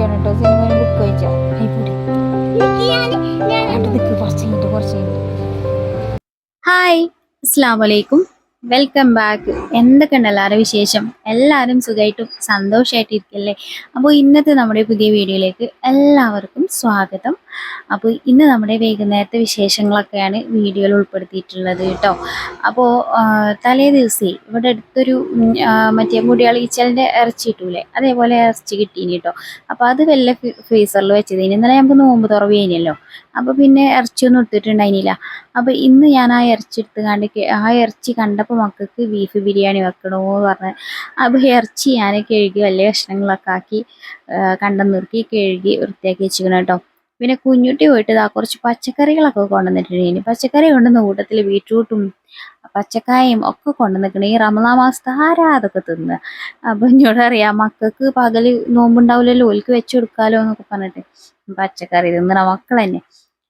കേട്ടോ. Cinema book കഴിച്ചാ? കൈപ്പൊടി കുറച്ച് കഴിഞ്ഞിട്ട് കുറച്ച് കഴിഞ്ഞിട്ട്. ഹായ് അസ്സാം വെൽക്കം ബാക്ക് എന്തൊക്കെയുണ്ട് എല്ലാവരും വിശേഷം? എല്ലാവരും സുഖമായിട്ടും സന്തോഷമായിട്ടിരിക്കല്ലേ? അപ്പോൾ ഇന്നത്തെ നമ്മുടെ പുതിയ വീഡിയോയിലേക്ക് എല്ലാവർക്കും സ്വാഗതം. അപ്പോൾ ഇന്ന് നമ്മുടെ വൈകുന്നേരത്തെ വിശേഷങ്ങളൊക്കെയാണ് വീഡിയോയിൽ ഉൾപ്പെടുത്തിയിട്ടുള്ളത് കേട്ടോ. അപ്പോൾ തലേ ദിവസേ ഇവിടെ അടുത്തൊരു മറ്റേ മുടിയാളീച്ചലിന്റെ ഇറച്ചി കിട്ടൂലേ? അതേപോലെ ഇറച്ചി കിട്ടീനി കേട്ടോ. അപ്പോൾ അത് വല്ല ഫ്രീസറിൽ വെച്ചത് ഇനി ഇന്നലെ നമുക്ക് നോമ്പ് തുറവ് കഴിഞ്ഞല്ലോ അപ്പോൾ പിന്നെ ഇറച്ചിയൊന്നും എടുത്തിട്ടുണ്ടായിരുന്നില്ല അപ്പോൾ ഇന്ന് ഞാൻ ആ ഇറച്ചി എടുത്ത് കണ്ട് ആ ഇറച്ചി കണ്ടപ്പോൾ മക്കൾക്ക് ബീഫ് ബിരിയാണി വെക്കണോ പറഞ്ഞ് അപ്പോൾ ഇറച്ചി ഞാൻ കഴുകി വലിയ കഷ്ണങ്ങളൊക്കെ ആക്കി കണ്ടം നിർത്തി കഴുകി വൃത്തിയാക്കി വെച്ചിരിക്കണം കേട്ടോ. പിന്നെ കുഞ്ഞുട്ടി പോയിട്ട് ഇതാ കുറച്ച് പച്ചക്കറികളൊക്കെ കൊണ്ടുവന്നിട്ടുണ്ട്. ഇനി പച്ചക്കറി കൊണ്ടുവന്ന കൂട്ടത്തിൽ ബീട്രൂട്ടും പച്ചക്കായും ഒക്കെ കൊണ്ടുവന്നിരിക്കണേ ഈ റമദാ മാസത്തെ ആരാ അതൊക്കെ തിന്ന് അപ്പം എന്നോട് അറിയാം മക്കൾക്ക് പകൽ നോമ്പുണ്ടാവില്ലല്ലോ ഓൽക്ക് വെച്ച് കൊടുക്കാലോ എന്നൊക്കെ പറഞ്ഞിട്ട് പച്ചക്കറി തിന്നണ മക്കൾ തന്നെ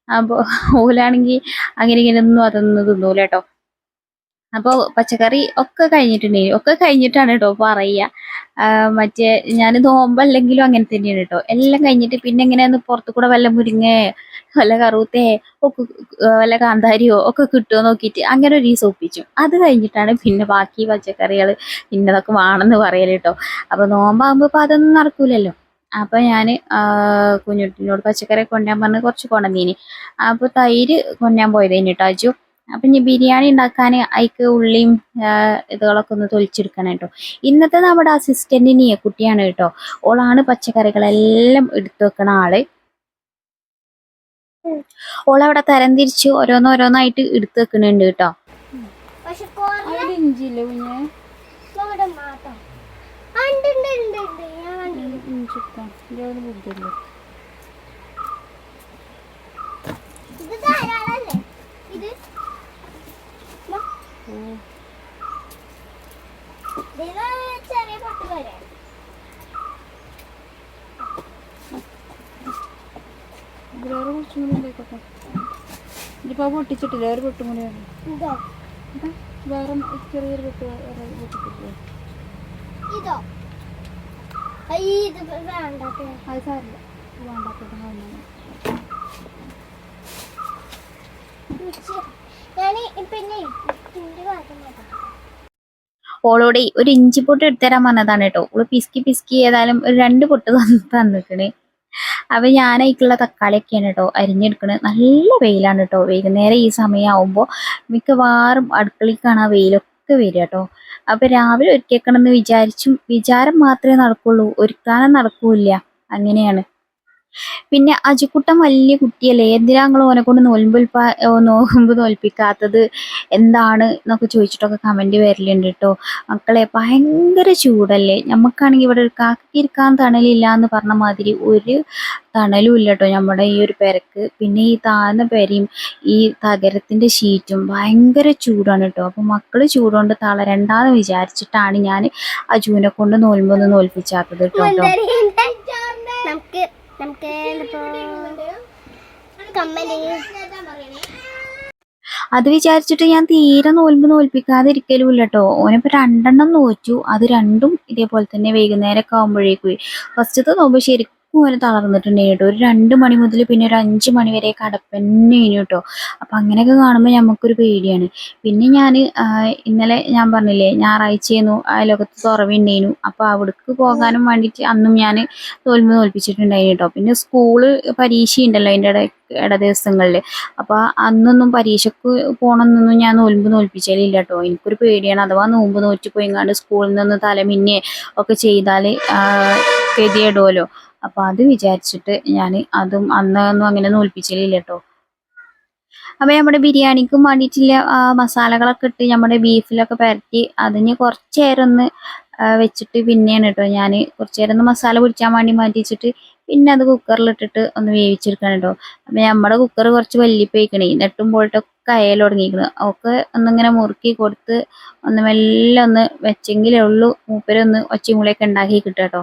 അപ്പോൾ ഓലാണെങ്കിൽ അങ്ങനെ ഇങ്ങനെ ഒന്നും അതൊന്നും തിന്നൂല കേട്ടോ. അപ്പോൾ പച്ചക്കറി ഒക്കെ കഴിഞ്ഞിട്ടുണ്ടെങ്കിൽ ഒക്കെ കഴിഞ്ഞിട്ടാണ് കേട്ടോ പറയുക. മറ്റേ ഞാൻ നോമ്പല്ലെങ്കിലും അങ്ങനെ തന്നെയാണ് കേട്ടോ എല്ലാം കഴിഞ്ഞിട്ട് പിന്നെ എങ്ങനെയാന്ന് പുറത്തു കൂടെ വല്ല മുരിങ്ങേ വല്ല കറുത്തേ ഒക്കെ വല്ല കാന്താരിയോ ഒക്കെ കിട്ടുമോ നോക്കിയിട്ട് അങ്ങനെ ഒരു ദിവസം ഒപ്പിച്ചു. അത് കഴിഞ്ഞിട്ടാണ് പിന്നെ ബാക്കി പച്ചക്കറികൾ ഇന്നതൊക്കെ വേണമെന്ന് പറയൽ കേട്ടോ അപ്പോൾ നോമ്പാകുമ്പോൾ ഇപ്പോൾ അതൊന്നും നടക്കൂലല്ലോ. അപ്പൊ ഞാൻ കുഞ്ഞുട്ടിനോട് പച്ചക്കറി കൊണ്ടുപോകാൻ പറഞ്ഞ് കുറച്ച് കൊണ്ടുവന്നീനി. അപ്പോൾ തൈര് കൊണ്ടുപോകാൻ പോയതേനി കേട്ടോ അജു. അപ്പൊ ഇനി ബിരിയാണി ഉണ്ടാക്കാൻ അതിക്ക് ഉള്ളിയും ഇതുകളൊക്കെ ഒന്ന് തൊലിച്ചെടുക്കണം കേട്ടോ. ഇന്നത്തെ നമ്മുടെ അസിസ്റ്റന്റ് നീയ കുട്ടിയാണ് കേട്ടോ. ഓളാണ് പച്ചക്കറികളെല്ലാം എടുത്തു വെക്കണ ആൾ. ഓളവിടെ തരം തിരിച്ച് ഓരോന്നോരോന്നായിട്ട് എടുത്തു വെക്കുന്നുണ്ട് കേട്ടോ. പക്ഷെ കൊറേ അവിടെ ഇഞ്ചിയില്ലേ കുഞ്ഞെ ഇവിടെ മാത്രം ആ, ഉണ്ട്, ഉണ്ട്, ഉണ്ട്, ഉണ്ട്. ഞാൻ കണ്ടിരുന്നു. ഇഞ്ചിക്കാം ഇതൊരു ബുദ്ധിയില്ലേ ഇത് ധാരാളല്ലേ ഇത് വാ. ഇതിന് ചെറിയ പൊട്ട് വരെ വേറെ കുറച്ചും കൂടി ഉണ്ടായിക്കോട്ടെ ഇതിപ്പോ പൊട്ടിച്ചിട്ടില്ല ഒരു പൊട്ടും കൂടി വേറെ ചെറിയൊരു പൊട്ട് വേറെ പൊട്ടിച്ചിട്ടില്ലേ? ഇതോ. അയ്യ ഇത് വേണ്ടാത്ത. അത് സാരില്ല വേണ്ടാത്തത് ഞാൻ പിന്നെ ഇതിന്റെ കാര്യം നോക്കാം. ഓളോടെ ഒരു ഇഞ്ചി പൊട്ട് എടുത്തരാൻ പറഞ്ഞതാണ് കേട്ടോ. ഓൾ പിസ്കി പിസ്കി ഏതായാലും ഒരു രണ്ട് പൊട്ട് തന്ന് തന്നിക്കണ്. അപ്പൊ ഞാൻ തക്കാളിയൊക്കെയാണ് കേട്ടോ അരിഞ്ഞെടുക്കുന്നത് നല്ല വെയിലാണ് കേട്ടോ വൈകുന്നേരം ഈ സമയമാകുമ്പോൾ മിക്കവാറും അടുക്കളയ്ക്കാണ് ആ വെയിലൊക്കെ വരിക കേട്ടോ അപ്പൊ രാവിലെ ഒരുക്കണമെന്ന് വിചാരിച്ചും വിചാരം മാത്രമേ നടക്കുള്ളൂ. ഒരുക്കാനും നടക്കൂല അങ്ങനെയാണ്. പിന്നെ അജിക്കുട്ടൻ വലിയ കുട്ടിയല്ലേ? എന്തിനാ നിങ്ങൾ ഓനെ കൊണ്ട് നോൽമ്പിൽപ്പാ നോമ്പ് തോൽപ്പിക്കാത്തത് എന്താണ് എന്നൊക്കെ ചോദിച്ചിട്ടൊക്കെ കമന്റ് വരലുണ്ട് കേട്ടോ മക്കളെ ഭയങ്കര ചൂടല്ലേ? നമുക്കാണെങ്കിൽ ഇവിടെ ഒരു കാക്കിരിക്കാൻ തണലില്ല എന്ന് പറഞ്ഞ മാതിരി ഒരു തണലും ഇല്ല കേട്ടോ നമ്മുടെ ഈ ഒരു പെരക്ക്. പിന്നെ ഈ താഴ്ന്ന പെരയും ഈ തകരത്തിന്റെ ഷീറ്റും ഭയങ്കര ചൂടാണ് കേട്ടോ അപ്പോൾ മക്കൾ ചൂടുകൊണ്ട് തളരണ്ടാന്ന് വിചാരിച്ചിട്ടാണ് ഞാൻ അജുവിനെ കൊണ്ട് നോൽമ്പൊന്ന് നോൽപ്പിച്ചാത്തത് കേട്ടോ നമുക്ക് നമുക്ക് അത് വിചാരിച്ചിട്ട് ഞാൻ തീരെ നോൽമ്പ് നോൽപ്പിക്കാതെ ഇരിക്കലുമില്ല കേട്ടോ ഓനിപ്പോ രണ്ടെണ്ണം നോച്ചു അത് രണ്ടും ഇതേപോലെ തന്നെ വൈകുന്നേരമൊക്കെ ആകുമ്പോഴേക്കും ഫസ്റ്റത്തെ നോമ്പ് ശരിക്കും ഓന് തളർന്നിട്ടുണ്ടായിരുന്നു കേട്ടോ. ഒരു രണ്ട് മണി മുതൽ പിന്നെ ഒരു അഞ്ച് മണി വരെ കടപ്പന്നെയാണ് കേട്ടോ. അപ്പൊ അങ്ങനെയൊക്കെ കാണുമ്പോൾ നമുക്കൊരു പേടിയാണ്. പിന്നെ ഞാൻ ഇന്നലെ ഞാൻ പറഞ്ഞില്ലേ ഞായറാഴ്ചയായിരുന്നു അയലോകത്ത് തുറവുണ്ടായിരുന്നു അപ്പൊ അവിടേക്ക് പോകാനും വേണ്ടിയിട്ട് അന്നും ഞാൻ തോൽമ തോൽപ്പിച്ചിട്ടുണ്ടായിരുന്നു കേട്ടോ. പിന്നെ സ്കൂൾ പരീക്ഷ ഉണ്ടല്ലോ അതിന്റെ ഇട ഇട ദിവസങ്ങളിൽ അപ്പൊ അന്നൊന്നും പരീക്ഷക്ക് പോകണമെന്നൊന്നും ഞാൻ നോൽമ്പ് നോൽപ്പിച്ചാലില്ല കേട്ടോ. എനിക്കൊരു പേടിയാണ്. അഥവാ നോമ്പ് നോറ്റ് പോയിങ്ങാണ്ട് സ്കൂളിൽ നിന്ന് തലമിന്നെ ഒക്കെ ചെയ്താൽ ഗതിയിടുമല്ലോ അപ്പൊ അത് വിചാരിച്ചിട്ട് ഞാൻ അതും അന്നൊന്നും അങ്ങനെ നൂൽപ്പിച്ചില്ല കേട്ടോ അപ്പൊ നമ്മുടെ ബിരിയാണിക്കും വേണ്ടിയിട്ടുള്ള മസാലകളൊക്കെ ഇട്ട് നമ്മുടെ ബീഫിലൊക്കെ പരത്തി അതിന് കുറച്ച് നേരം ഒന്ന് വെച്ചിട്ട് പിന്നെയാണ് കേട്ടോ ഞാൻ കുറച്ച് നേരം ഒന്ന് മസാല പിടിക്കാൻ വേണ്ടി മാറ്റി വെച്ചിട്ട് പിന്നെ അത് കുക്കറിലിട്ടിട്ട് ഒന്ന് വേവിച്ചെടുക്കണം കേട്ടോ അപ്പൊ നമ്മുടെ കുക്കർ കുറച്ച് വലിയപ്പോയിക്കണേ നെട്ടും പോയിട്ടൊക്കെ അയൽ തുടങ്ങിയിരിക്കണ് ഒക്കെ ഒന്നിങ്ങനെ മുറുക്കി കൊടുത്ത് ഒന്ന് മെല്ലെ ഒന്ന് വെച്ചെങ്കിലേ ഉള്ളൂ. മൂപ്പരൊന്ന് ഒച്ചയും കൂടെയൊക്കെ ഉണ്ടാക്കി കിട്ടുക കേട്ടോ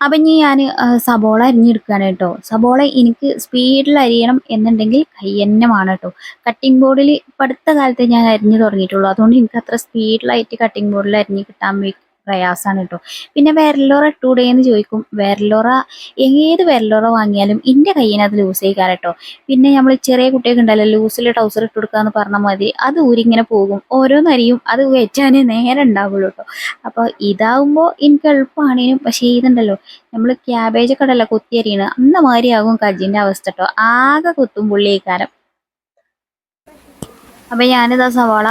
അപ്പം ഇനി ഞാൻ സബോള അരിഞ്ഞെടുക്കുകയാണ് കേട്ടോ. സബോള എനിക്ക് സ്പീഡിൽ അരിയണം എന്നുണ്ടെങ്കിൽ കയ്യന്നമാണ് കേട്ടോ. കട്ടിംഗ് ബോർഡിൽ ഇപ്പം അടുത്ത കാലത്ത് ഞാൻ അരിഞ്ഞു തുടങ്ങിയിട്ടുള്ളൂ. അതുകൊണ്ട് എനിക്ക് അത്ര സ്പീഡിലായിട്ട് കട്ടിംഗ് ബോർഡിൽ അരിഞ്ഞ് കിട്ടാൻ പ്രയാസമാണ് കേട്ടോ പിന്നെ വെരലോറ ഇട്ടൂടെ എന്ന് ചോദിക്കും വെരലോറ ഏത് വെരലോറ വാങ്ങിയാലും എന്റെ കയ്യിനത് ലൂസ് ചെയ്യിക്കാൻ കേട്ടോ പിന്നെ നമ്മൾ ചെറിയ കുട്ടിയൊക്കെ ഉണ്ടല്ലോ ലൂസിൽ ടൗസർ ഇട്ട് കൊടുക്കാന്ന് പറഞ്ഞാൽ മതി അത് ഊരിങ്ങനെ പോകും. ഓരോന്നരിയും അത് വെച്ചാനേ നേരെ ഉണ്ടാവുള്ളൂ കേട്ടോ അപ്പോൾ ഇതാവുമ്പോൾ എനിക്ക് എളുപ്പമാണേനും പക്ഷേ ഇതുണ്ടല്ലോ നമ്മൾ ക്യാബേജ് കടല ഉണ്ടല്ലോ കുത്തി അരിയണ അന്ന മാതിരിയാകും കജിന്റെ അവസ്ഥ കേട്ടോ ആകെ കുത്തും പുള്ളിക്കാരം അപ്പം ആ സവാള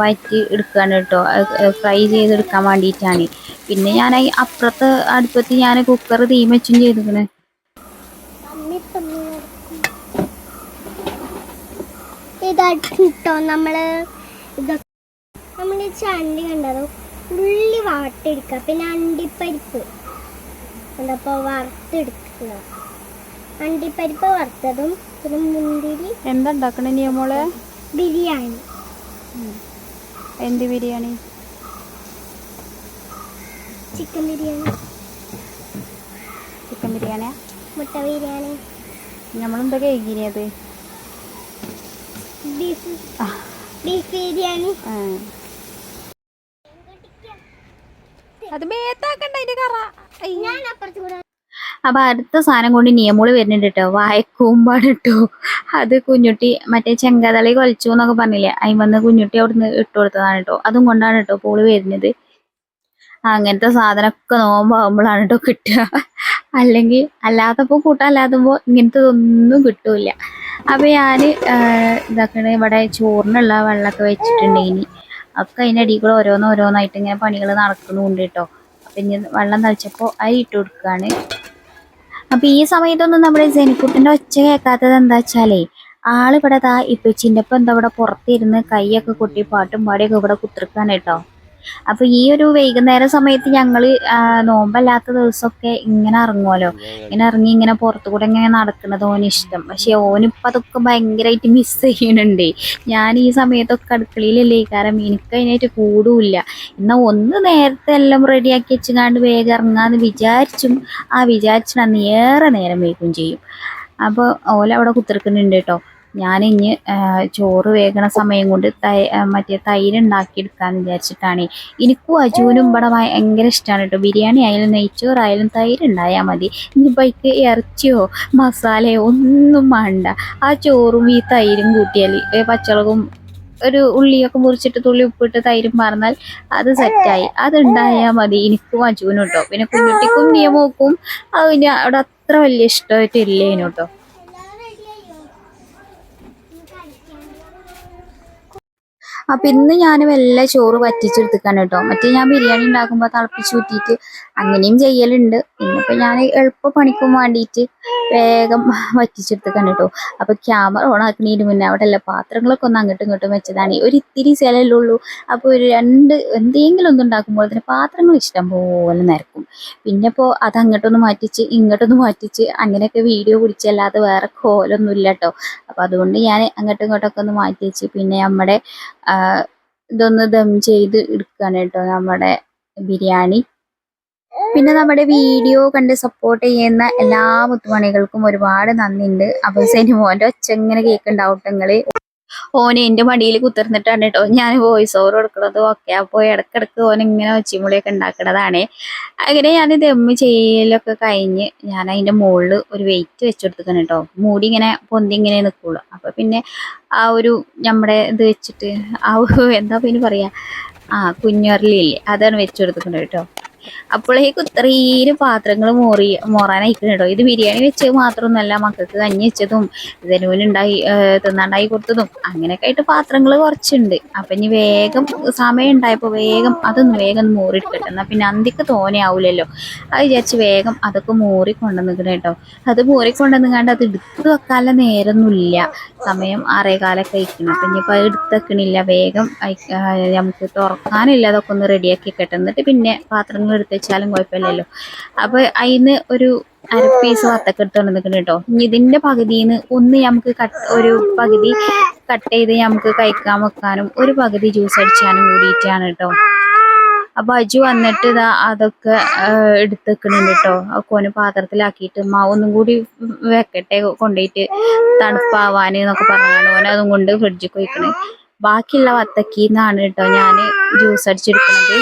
വയറ്റി വഴറ്റി എടുക്കുകയാണ് കേട്ടോ ഫ്രൈ ചെയ്തെടുക്കാൻ വേണ്ടിയിട്ടാണ്. പിന്നെ ഞാൻ ഈ അപ്പുറത്ത് അടുപ്പത്ത് ഞാൻ കുക്കർ തീ വെച്ചും ചെയ്തിക്കണ് തമ്മി തമ്മി നടക്കും. ഇതാട്ടോ നമ്മൾ ഇതൊക്കെ നമ്മൾ ഈ ചണ്ടി കണ്ടതോ? ഉള്ളി വാട്ടെടുക്കുക പിന്നെ അണ്ടിപ്പരിപ്പ്. എന്താ വറുത്തെടുക്കുക അണ്ടിപ്പരിപ്പ് വറുത്തതും പിന്നെ മുന്തിരി. എന്താ ഉണ്ടാക്കണേ നീ മോളെ? ബിരിയാണി. എന്ത് ബിരിയാണി? ചിക്കൻ ബിരിയാണി. ചിക്കൻ ബിരിയാണി മുട്ട ബിരിയാണി. നമ്മളെന്താ കഴിക്കുന്നത് ബീഫ്. ബീഫ് ബിരിയാണി. അത് മേത്താക്കണ്ട അതിന്റെ കറ. ഞാൻ അപ്പുറത്ത് കൂടെ അപ്പൊ അടുത്ത സാധനം കൊണ്ട് നിയമോൾ വരുന്നുണ്ട് കേട്ടോ വായക്കൂമ്പാണ് കേട്ടോ അത് കുഞ്ഞുട്ടി മറ്റേ ചെങ്കതളി കൊലച്ചു എന്നൊക്കെ പറഞ്ഞില്ലേ? അതിന് വന്ന് കുഞ്ഞുട്ടി അവിടുന്ന് ഇട്ട് കൊടുത്തതാണ് കേട്ടോ അതും കൊണ്ടാണ് കേട്ടോ പോൾ വരുന്നത്. അങ്ങനത്തെ സാധനമൊക്കെ നോമ്പാകുമ്പോഴാണ് കേട്ടോ കിട്ടുക. അല്ലെങ്കിൽ അല്ലാത്തപ്പോൾ ഇങ്ങനത്തെ ഒന്നും കിട്ടൂല അപ്പൊ ഞാൻ ഇതാക്കണ. ഇവിടെ ചോറിനുള്ള വെള്ളമൊക്കെ വെച്ചിട്ടുണ്ട് ഇനി. ഒക്കെ അതിന്റെ അടിയിൽ കൂടെ ഓരോന്നോരോന്നായിട്ട് ഇങ്ങനെ പണികൾ നടക്കുന്നുണ്ട് കേട്ടോ അപ്പൊ ഇനി വെള്ളം തളിച്ചപ്പോൾ അരി ഇട്ട് കൊടുക്കുകയാണ് അപ്പൊ ഈ സമയത്തൊന്നും നമ്മുടെ ജനിക്കുട്ടിന്റെ ഒച്ച കേൾക്കാത്തത് എന്താ വെച്ചാലേ ആളിവിടെ ദാ ഇപ്പച്ചിന്റെ ഒപ്പം എന്താ ഇവിടെ പുറത്തിരുന്ന് കൈയൊക്കെ കൊട്ടി പാട്ടും പാടിയൊക്കെ ഇവിടെ കുത്തിർക്കാൻ കേട്ടോ. അപ്പൊ ഈ ഒരു വൈകുന്നേര സമയത്ത് ഞങ്ങൾ നോമ്പല്ലാത്ത ദിവസമൊക്കെ ഇങ്ങനെ ഇറങ്ങുമല്ലോ ഇങ്ങനെ ഇറങ്ങി ഇങ്ങനെ പുറത്തു കൂടെ ഇങ്ങനെ നടക്കുന്നത് ഓന് ഇഷ്ടം. പക്ഷെ ഓനിപ്പോ അതൊക്കെ ഭയങ്കരമായിട്ട് മിസ് ചെയ്യുന്നുണ്ട്. ഞാൻ ഈ സമയത്തൊക്കെ അടുക്കളയിലല്ലേ കാരണം എനിക്ക് അതിനായിട്ട് കൂടുമില്ല എന്നാ ഒന്ന് നേരത്തെ എല്ലാം റെഡിയാക്കി വെച്ചുകാണ്ട് വേഗം ഇറങ്ങാന്ന് വിചാരിച്ചും ആ വിചാരിച്ചിട്ട് അന്ന് ഏറെ നേരം വൈകും ചെയ്യും. അപ്പോൾ ഓല അവിടെ കുത്തിർക്കുന്നുണ്ട് കേട്ടോ. ഇനി ചോറ് വേകണ സമയം കൊണ്ട് തൈ മറ്റേ തൈര് ഉണ്ടാക്കിയെടുക്കാന്ന് വിചാരിച്ചിട്ടാണ്. എനിക്കും അജുവിനും ഇവിടെ ഭയങ്കര ഇഷ്ടമാണ് കേട്ടോ ബിരിയാണി ആയാലും നെയ്ച്ചോറായാലും തൈര് ഉണ്ടായാൽ മതി. ഇനി ബൈക്ക് ഇറച്ചിയോ മസാലയോ ഒന്നും വേണ്ട ആ ചോറും ഈ തൈരും കൂട്ടിയാൽ പച്ചളകും ഒരു ഉള്ളിയൊക്കെ മുറിച്ചിട്ട് തുള്ളി ഉപ്പിട്ട് തൈരും പറഞ്ഞാൽ അത് സെറ്റായി. അതുണ്ടായാൽ മതി. എനിക്കും അജുവിനും കേട്ടോ പിന്നെ കുഞ്ഞുട്ടിക്കും നിയമോക്കും അതിന് അവിടെ അത്ര വലിയ ഇഷ്ടമായിട്ടില്ലേനു കേട്ടോ എല്ലാം റെഡിയായോ അപ്പൊ ഇന്ന് ഞാൻ വല്ല ചോറ് വറ്റിച്ചെടുത്തിക്കാണ് കേട്ടോ. മറ്റേ ഞാൻ ബിരിയാണി ഉണ്ടാക്കുമ്പോൾ തിളപ്പിച്ച് ഊറ്റിയിട്ട് അങ്ങനെയും ചെയ്യലുണ്ട്. ഇന്നിപ്പോ ഞാൻ എളുപ്പ പണിക്കും വേണ്ടിയിട്ട് വേഗം വറ്റിച്ചെടുത്തിക്കാണ് കേട്ടോ. അപ്പൊ ക്യാമറ ഓൺ ആക്കുന്നതിന് മുന്നേ അവിടെ എല്ലാ പാത്രങ്ങളൊക്കെ ഒന്ന് അങ്ങോട്ടും ഇങ്ങോട്ടും വെച്ചതാണ്. ഒരു ഇത്തിരി സ്ഥലമല്ലേ ഉള്ളൂ. അപ്പോൾ ഒരു രണ്ട് എന്തെങ്കിലും ഒന്നും ഉണ്ടാക്കുമ്പോൾ തന്നെ പാത്രങ്ങൾ ഇഷ്ടം പോലെ നിരക്കും. പിന്നെ ഇപ്പോൾ അത് അങ്ങോട്ടൊന്ന് മാറ്റിച്ച് ഇങ്ങോട്ടൊന്ന് മാറ്റിച്ച് അങ്ങനെയൊക്കെ വീഡിയോ പിടിച്ചല്ലാതെ വേറെ കോലൊന്നും ഇല്ല കേട്ടോ. അപ്പൊ അതുകൊണ്ട് ഞാൻ അങ്ങോട്ടും ഇങ്ങോട്ടൊക്കെ ഒന്ന് മാറ്റി വെച്ച് പിന്നെ നമ്മുടെ ഇതൊന്ന് ദം ചെയ്ത് എടുക്കുകയാണ് കേട്ടോ നമ്മുടെ ബിരിയാണി. പിന്നെ നമ്മുടെ വീഡിയോ കണ്ട് സപ്പോർട്ട് ചെയ്യുന്ന എല്ലാ മുത്തുമണികൾക്കും ഒരുപാട് നന്ദിയുണ്ട്. അപ്പൊ സെനിമോന്റെ ഒച്ച ഇങ്ങനെ കേൾക്കുന്നുണ്ടാവും നിങ്ങൾ ഓന് എന്റെ മടിയിൽ കുത്തിർന്നിട്ടാണ് കേട്ടോ ഞാൻ വോയിസ് ഓവർ കൊടുക്കുന്നത് ഒക്കെ. അപ്പോൾ ഇടക്കിടക്ക് ഓൻ ഇങ്ങനെ ഒച്ചിമുളിയൊക്കെ ഉണ്ടാക്കണതാണ്. അങ്ങനെ ഞാൻ ദമ്മ് ചെയ്യലൊക്കെ കഴിഞ്ഞ് ഞാൻ അതിന്റെ മുകളിൽ ഒരു വെയിറ്റ് വെച്ചെടുത്തിക്കണം കേട്ടോ മൂടി ഇങ്ങനെ പൊന്തി ഇങ്ങനെ നിൽക്കുള്ളൂ അപ്പൊ പിന്നെ ആ ഒരു നമ്മുടെ ഇത് വെച്ചിട്ട് ആ എന്താ പിന്നെ പറയാ? ആ കുഞ്ഞുരലില്ലേ അതാണ് വെച്ചെടുത്തിട്ടുണ്ട് കേട്ടോ അപ്പോഴേക്ക് ഇത്രയും പാത്രങ്ങൾ മോറി മോറാനായിക്കണം കേട്ടോ ഇത് ബിരിയാണി വെച്ചത് മാത്രമൊന്നുമല്ല മക്കൾക്ക് കഞ്ഞി വെച്ചതും ഉണ്ടായി തിന്നാണ്ടായി കൊടുത്തതും അങ്ങനെയൊക്കെ ആയിട്ട് പാത്രങ്ങൾ കുറച്ചുണ്ട്. അപ്പം ഇനി വേഗം സമയം ഉണ്ടായപ്പോൾ വേഗം അതൊന്ന് വേഗം ഒന്ന് എന്നാൽ എന്നാ പിന്നെ അന്തിക്ക് തോനെയാവില്ലല്ലോ അത് വിചാരിച്ച് വേഗം അതൊക്കെ മോറി കൊണ്ടുവന്നിക്കണം കേട്ടോ അത് മോറി കൊണ്ടുവന്നുകാണ്ട് അത് എടുത്തു വെക്കാനുള്ള നേരമൊന്നുമില്ല സമയം ആറേകാലൊക്കെ അയക്കണം അപ്പം ഇനിയിപ്പോൾ അത് എടുത്തേക്കണില്ല. വേഗം നമുക്ക് തുറക്കാനില്ല. അതൊക്കെ ഒന്ന് റെഡിയാക്കി വെക്കട്ടെ. എന്നിട്ട് പിന്നെ പാത്രങ്ങൾ നമ്മൾ എടുത്ത് വെച്ചാലും കുഴപ്പമില്ലല്ലോ. അപ്പൊ അതിന് ഒരു അര പീസ് വത്തക്ക എടുത്ത് നിൽക്കണം കേട്ടോ ഇനി ഇതിന്റെ പകുതിന്ന് ഒന്ന് നമുക്ക് കട്ട് ഒരു പകുതി കട്ട് ചെയ്ത് നമുക്ക് കഴിക്കാൻ വെക്കാനും ഒരു പകുതി ജ്യൂസ് അടിച്ചാനും കൂടിയിട്ടാണ് കേട്ടോ അപ്പൊ അജു വന്നിട്ട് ഇതാ അതൊക്കെ എടുത്ത് വെക്കണുണ്ട് കേട്ടോ കോന് പാത്രത്തിലാക്കിയിട്ട് മാവ് ഒന്നും കൂടി വെക്കട്ടെ കൊണ്ടുപോയിട്ട് തണുപ്പാവാന് എന്നൊക്കെ പറഞ്ഞാണ് ഓൻ അതും കൊണ്ട് ഫ്രിഡ്ജിൽ പോയിക്കണ്. ബാക്കിയുള്ള വത്തക്കീന്നാണ് കേട്ടോ ഞാൻ ജ്യൂസ് അടിച്ചെടുക്കുന്നത്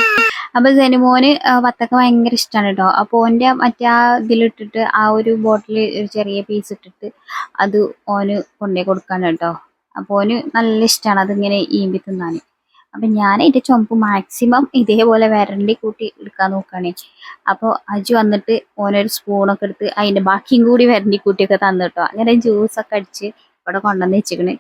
അപ്പൊ ജനുമോന് വത്തക്ക ഭയങ്കര ഇഷ്ടമാണ് കേട്ടോ അപ്പൊ ഓന്റെ മറ്റേ ആ ഇതിലിട്ടിട്ട് ആ ഒരു ബോട്ടിൽ ഒരു ചെറിയ പീസ് ഇട്ടിട്ട് അത് ഓന് കൊണ്ടേ കൊടുക്കാണ് കേട്ടോ അപ്പൊ ഓന് നല്ല ഇഷ്ടമാണ് അതിങ്ങനെ ഈമ്പി തിന്നാന്. അപ്പൊ ഞാൻ എന്റെ ചുമപ്പ് മാക്സിമം ഇതേപോലെ വരണ്ടി കൂട്ടി എടുക്കാൻ നോക്കുകയാണ് അപ്പോൾ അജു വന്നിട്ട് ഓനൊരു സ്പൂണൊക്കെ എടുത്ത് അതിന്റെ ബാക്കിയും കൂടി വരണ്ടി കൂട്ടിയൊക്കെ തന്നു കേട്ടോ അങ്ങനെ ജ്യൂസൊക്കെ അടിച്ച് ഇവിടെ കൊണ്ടുവന്ന് വെച്ചിക്കണ്.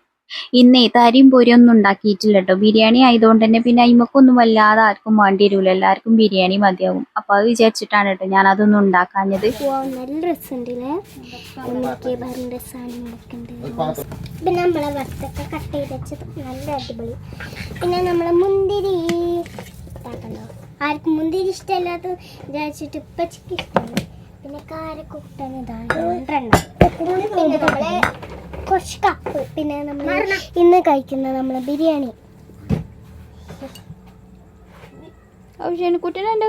ഇന്നേ തരിയും പൊരിയും ഒന്നും ഉണ്ടാക്കിയിട്ടില്ല കേട്ടോ ബിരിയാണി ആയതുകൊണ്ട് തന്നെ പിന്നെ അയിമക്കൊന്നും വല്ലാതെ ആർക്കും വേണ്ടി വരില്ല എല്ലാവർക്കും ബിരിയാണി മതിയാവും. അപ്പൊ അത് വിചാരിച്ചിട്ടാണ് കേട്ടോ ഞാൻ അതൊന്നും ഉണ്ടാക്കാഞ്ഞത്. നല്ല പിന്നെ നമ്മളെ വറുത്തൊക്കെ കട്ട് ചെയ്ത് വെച്ചത് നല്ല അടിപൊളി. പിന്നെ നമ്മളെ മുന്തിരി ഇതാക്കണ്ടോ? ആർക്കും മുന്തിരി ഇഷ്ടമല്ലാത്ത വിചാരിച്ചിട്ട് ഇപ്പച്ചക്ക് ഇഷ്ടമാണ്. പിന്നെ കാരക്കുട്ടൻ ഇതാണ്. രണ്ടെണ്ണം. പിന്നെ നമ്മളെ കുറച്ച് കപ്പ് പിന്നെ നമ്മൾ ഇന്ന് കഴിക്കുന്ന നമ്മളെ ബിരിയാണി. കുട്ടനെ എന്താ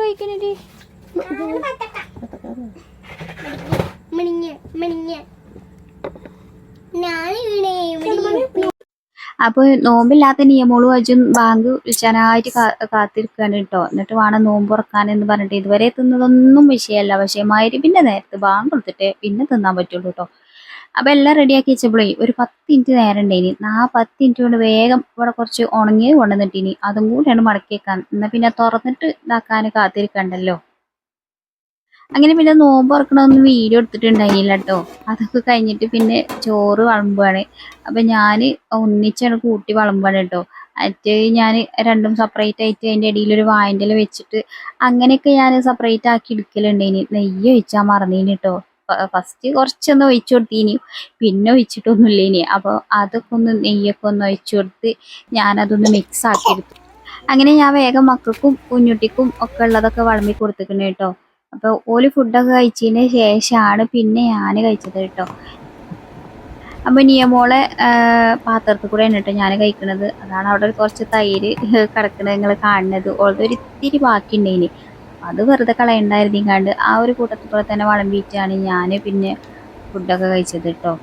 അപ്പൊ നോമ്പില്ലാത്ത നിയമോളും അജും ബാങ്ക് വിളിച്ചാനായിട്ട് കാത്തിരിക്കാണ് കേട്ടോ. എന്നിട്ട് വേണം നോമ്പ് തുറക്കാൻ എന്ന് പറഞ്ഞിട്ട് ഇതുവരെ തിന്നതൊന്നും വിഷയമല്ല. പക്ഷേ മാതിരി പിന്നെ നേരത്തെ ബാങ്ക് കൊടുത്തിട്ട് പിന്നെ തിന്നാൻ പറ്റുള്ളൂ കേട്ടോ. അപ്പൊ എല്ലാം റെഡിയാക്കി വെച്ചപ്പോഴേ ഒരു പത്ത് മിനിറ്റ് നേരം ഉണ്ടായിനി. ആ പത്ത് മിനിറ്റ് കൊണ്ട് വേഗം ഇവിടെ കുറച്ച് ഉണങ്ങിയത് കൊണ്ടുവന്നിട്ടിനി. അതും കൂടെയാണ് മടക്കി വെക്കാൻ എന്നാ പിന്നെ തുറന്നിട്ട് ഇതാക്കാൻ കാത്തിരിക്കണ്ടല്ലോ. അങ്ങനെ പിന്നെ നോമ്പ് തുറക്കണമെന്ന് വീഡിയോ എടുത്തിട്ടുണ്ടായില്ല കേട്ടോ അതൊക്കെ കഴിഞ്ഞിട്ട് പിന്നെ ചോറ് വിളമ്പുകയാണ് അപ്പൊ ഞാൻ ഒന്നിച്ചാണ് കൂട്ടി വിളമ്പാണ് കേട്ടോ മറ്റേ ഞാൻ രണ്ടും സെപ്പറേറ്റ് ആയിട്ട് അതിന്റെ ഇടയിൽ ഒരു വായന്റെ വെച്ചിട്ട് അങ്ങനെയൊക്കെ ഞാൻ സെപ്പറേറ്റ് ആക്കി എടുക്കലുണ്ടേനി നെയ്യ് ഒഴിച്ചാൽ മറന്നീനി കേട്ടോ ഫസ്റ്റ് കുറച്ചൊന്ന് ഒഴിച്ചു കൊടുത്തീനി. പിന്നെ ഒഴിച്ചിട്ടൊന്നുമില്ല ഇനി അപ്പോൾ അതൊക്കെ ഒന്ന് നെയ്യൊക്കെ ഒന്ന് ഒഴിച്ചു കൊടുത്ത് ഞാനതൊന്ന് മിക്സ് ആക്കി എടുത്തു. അങ്ങനെ ഞാൻ വേഗം മക്കൾക്കും കുഞ്ഞുട്ടിക്കും ഒക്കെ ഉള്ളതൊക്കെ വളമ്പി കൊടുത്തിട്ടുണ്ട് കേട്ടോ. അപ്പൊ ഓൽ ഫുഡൊക്കെ കഴിച്ചതിന് ശേഷമാണ് പിന്നെ ഞാൻ കഴിച്ചത് കേട്ടോ. അപ്പൊ നിയമോളെ പാത്രത്തിൽ കൂടെ കേട്ടോ ഞാൻ കഴിക്കണത്. അതാണ് അവിടെ കുറച്ച് തൈര് കിടക്കണത് നിങ്ങൾ കാണുന്നത്. ഒരു ഇത്തിരി ബാക്കി ഉണ്ടായിന് അത് വെറുതെ കളയണ്ടായിരുന്നിക്കാണ്ട് ആ ഒരു കൂട്ടത്തിൽ കൂടെ തന്നെ വളമ്പിയിട്ടാണ് ഞാൻ പിന്നെ ഫുഡൊക്കെ കഴിച്ചത് കേട്ടോ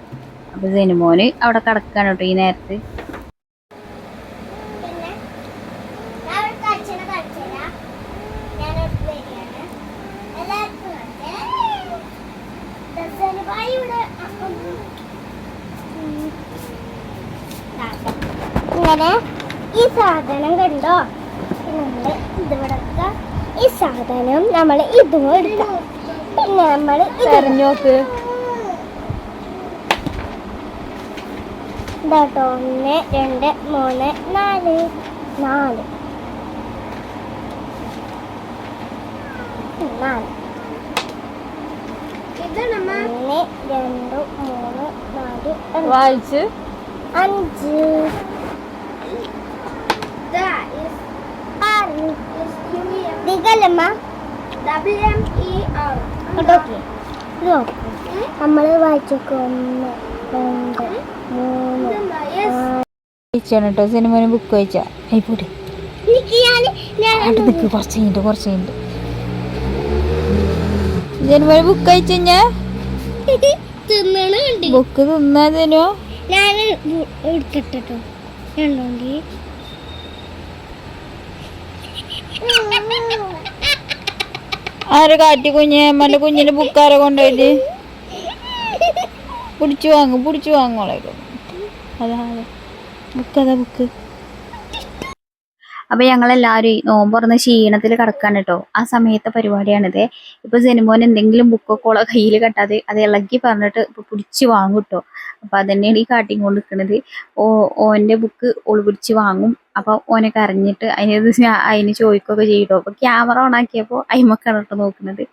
അപ്പോൾ സിനിമോന് അവിടെ കിടക്കാണ് കേട്ടോ ഈ നേരത്ത് പിന്നെ ഞാൻ ഒരു കാഴ്ചനെ കാണിച്ചുതരാം ഞാനടുത്ത് വരികയാണ് എല്ലാവർക്കും കാണിച്ചേ. ദർശന ഭായി ഇവിടെ അപ്പം ഉം. ഇതാക്കാം. ഇങ്ങനെ ഈ സാധനം കണ്ടോ നമ്മൾ ഇതിവിടെ വെക്കാം. ഈ സാധനം നമ്മൾ ഇതും എടുക്കാം. പിന്നെ നമ്മൾ തെരഞ്ഞോക്ക് ഇതാട്ടോ ഒന്ന് രണ്ട് മൂന്ന് നാല്. നാല്. നാല്. ഒന്ന് രണ്ട് മൂന്ന് നാല് അഞ്ച്. വായിച്ച്. അഞ്ച്. ദിഗലമ്മ നോക്ക് നമ്മൾ വായിച്ചാണ് കേട്ടോ സിനിമന് ബുക്ക് വായിച്ചാ. അവിടെ നിൽക്ക് കുറച്ച് കഴിഞ്ഞിട്ട് കുറച്ച് കഴിഞ്ഞിട്ട്. സിനിമന് ബുക്ക് അയച്ചു ഞാൻ ബുക്ക് തിന്നാതിനോ? ഞാൻ എടുക്കട്ടെ കേട്ടോ രണ്ടോണ്ടി ആരെ കാറ്റി കുഞ്ഞ്? അമ്മന്റെ കുഞ്ഞിന്റെ ബുക്കാരെ കൊണ്ടുപോയി പിടിച്ചു വാങ്ങും പിടിച്ചു വാങ്ങോളെ അതാ ബുക്ക് അതാ ബുക്ക്? അപ്പൊ ഞങ്ങളെല്ലാവരും നോമ്പ് തുറന്ന് ക്ഷീണത്തിൽ കിടക്കാണ് കേട്ടോ. ആ സമയത്തെ പരിപാടിയാണിത്. ഇപ്പൊ സിനിമോൻ എന്തെങ്കിലും ബുക്കൊക്കെ കയ്യിൽ കെട്ടാതെ അത് ഇളക്കി പറഞ്ഞിട്ട് ഇപ്പൊ പിടിച്ച് വാങ്ങും കേട്ടോ. അപ്പൊ അതന്നെയാണ് ഈ കാട്ടിക്കൊണ്ട് നിൽക്കുന്നത് ഓ ഓന്റെ ബുക്ക് ഓൾ പിടിച്ച് വാങ്ങും. അപ്പൊ ഓനെ കരഞ്ഞിട്ട് അതിന് അതിന് ചോദിക്കുകയൊക്കെ ചെയ്തു. അപ്പൊ ക്യാമറ ഓൺ ആക്കിയപ്പോ അയിമക്കാണ് നോക്കുന്നത്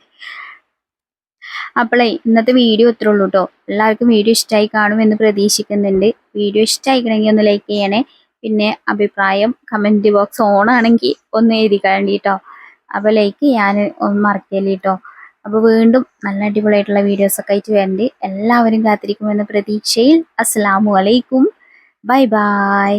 അപ്പോളേ ഇന്നത്തെ വീഡിയോ ഇത്രേ ഉള്ളൂ കേട്ടോ എല്ലാവർക്കും വീഡിയോ ഇഷ്ടമായി കാണുമെന്ന് പ്രതീക്ഷിക്കുന്നുണ്ട്. വീഡിയോ ഇഷ്ടമായിക്കണമെങ്കിൽ ഒന്ന് ലൈക്ക് ചെയ്യണേ. പിന്നെ അഭിപ്രായം കമന്റ് ബോക്സ് ഓൺ ആണെങ്കിൽ ഒന്ന് എഴുതി കേട്ടോ അപ്പോൾ ലൈക്ക് ചെയ്യാൻ മറക്കല്ലേ കേട്ടോ അപ്പോൾ വീണ്ടും നല്ല അടിപൊളിയായിട്ടുള്ള വീഡിയോസൊക്കെ ആയിട്ട് വേണ്ടി എല്ലാവരും കാത്തിരിക്കുമെന്ന പ്രതീക്ഷയിൽ. അസ്സലാമു അലൈക്കും. Bye bye.